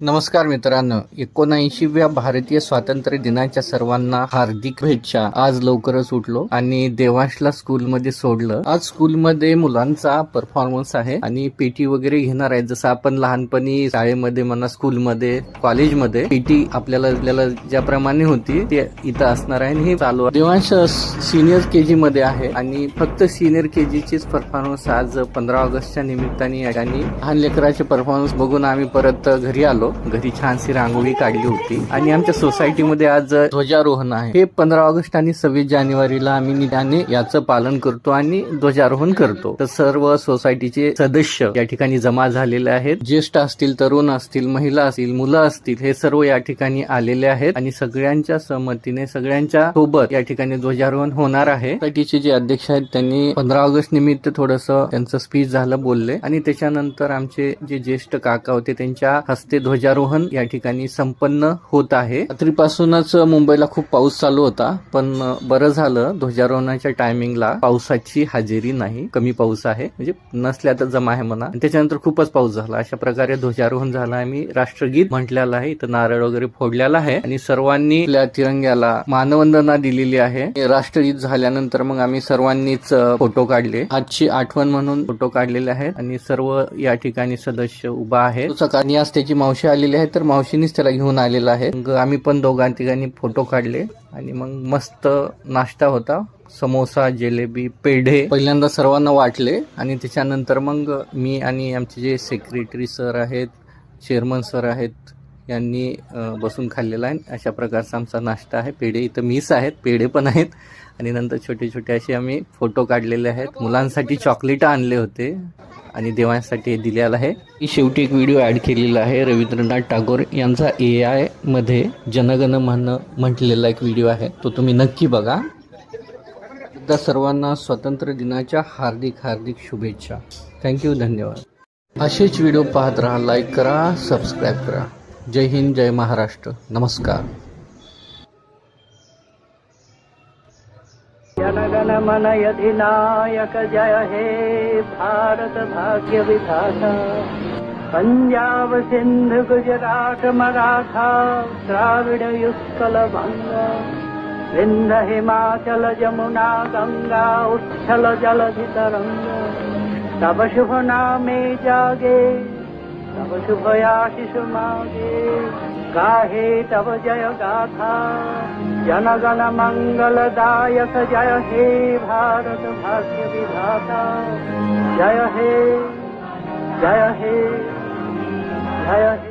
नमस्कार मित्रांनो. एकोणऐंशीव्या भारतीय स्वातंत्र्य दिनाच्या सर्वांना हार्दिक शुभेच्छा. आज लवकरच उठलो आणि देवांशला स्कूलमध्ये सोडलं. आज स्कूलमध्ये मुलांचा परफॉर्मन्स आहे आणि पीटी वगैरे घेणार आहे. जसं आपण लहानपणी शाळेमध्ये म्हणा स्कूलमध्ये कॉलेजमध्ये पीटी आपल्याला आपल्याला ज्याप्रमाणे होती ते इथं असणार आहे आणि हे चालू देवांश सिनियर के जी मध्ये आहे आणि फक्त सिनियर के जीचीच परफॉर्मन्स आज पंधरा ऑगस्टच्या निमित्ताने आणि लहान लेकराचे परफॉर्मन्स बघून आम्ही परत घरी आलो. घरी छानशी रांगोळी काढली होती. आणि आमच्या सोसायटीमध्ये आज ध्वजारोहण आहे. हे पंधरा ऑगस्ट आणि सव्वीस जानेवारीला आम्ही निदाने याचं पालन करतो आणि ध्वजारोहण करतो. तर सर्व सोसायटीचे सदस्य या ठिकाणी जमा झालेले आहेत. ज्येष्ठ असतील तरुण असतील महिला असतील मुलं असतील हे सर्व या ठिकाणी आलेले आहेत. आणि सगळ्यांच्या सहमतीने सगळ्यांच्या सोबत या ठिकाणी ध्वजारोहण होणार आहे. सोसायटीचे जे अध्यक्ष आहेत त्यांनी पंधरा ऑगस्ट निमित्त थोडस त्यांचं स्पीच झालं बोलले. आणि त्याच्यानंतर आमचे जे ज्येष्ठ काका होते त्यांच्या हस्ते ध्वजारोहण या ठिकाणी संपन्न होत आहे. रात्रीपासूनच मुंबईला खूप पाऊस चालू होता पण बरं झालं. ध्वजारोहणाच्या टायमिंगला पावसाची हजेरी नाही. कमी पाऊस आहे. म्हणजे नसल्या तर जमा आहे म्हणा. आणि त्याच्यानंतर खूपच पाऊस झाला. अशा प्रकारे ध्वजारोहण झालं. आम्ही राष्ट्रगीत म्हटलेलं आहे. इथं नारळ वगैरे फोडलेला आहे. आणि सर्वांनी आपल्या तिरंग्याला मानवंदना दिलेली आहे. राष्ट्रगीत झाल्यानंतर मग आम्ही सर्वांनीच फोटो काढले. आजची आठवण म्हणून फोटो काढलेले आहेत. आणि सर्व या ठिकाणी सदस्य उभा आहे सकाळी आज त्याची मावशी आलेली आहे तर मावशीनीच त्याला घेऊन आलेला आहे. मग आम्ही पण दोघां तिघांनी फोटो काढले आणि मग मस्त नाश्ता होता. समोसा जिलेबी पेढे. पहिल्यांदा सर्वांना वाटले आणि त्याच्यानंतर मग मी आणि आमचे जे सेक्रेटरी सर आहेत चेअरमन सर आहेत यांनी बसून खाल्लेला आहे. अशा प्रकारचा आमचा नाश्ता आहे. पेढे इथं मीस आहेत. पेढे पण आहेत. आणि नंतर छोटे छोटे असे आम्ही फोटो काढलेले आहेत. मुलांसाठी चॉकलेट आणले होते. आणि देवांसाठी हे दिलेलं आहे. ही शेवटी एक व्हिडिओ ॲड केलेला आहे. रवींद्रनाथ टागोर यांचा ए आयमध्ये जनगण म्हण म्हटलेला एक व्हिडिओ आहे. तो तुम्ही नक्की बघा. एकदा सर्वांना स्वातंत्र्य दिनाच्या हार्दिक हार्दिक शुभेच्छा. थँक्यू धन्यवाद. असेच व्हिडिओ पाहत राहा. लाईक करा. सबस्क्राईब करा. जय हिंद जय महाराष्ट्र. नमस्कार. जनगण मन अधिनायक जय हे भारत भाग्य विधाता पंजाब सिंध गुजरात मराठा द्राविड युत्कल भंग। विंध हिमाचल जमुना गंगा उच्छल जलधि तरंग तब शुभ नामे जागे। तब शुभ आशिष मागे गाहे तब जय गाथा जनगण मंगलदायक जय हे भारत भाग्य विधाता। जय हे जय हे जय हे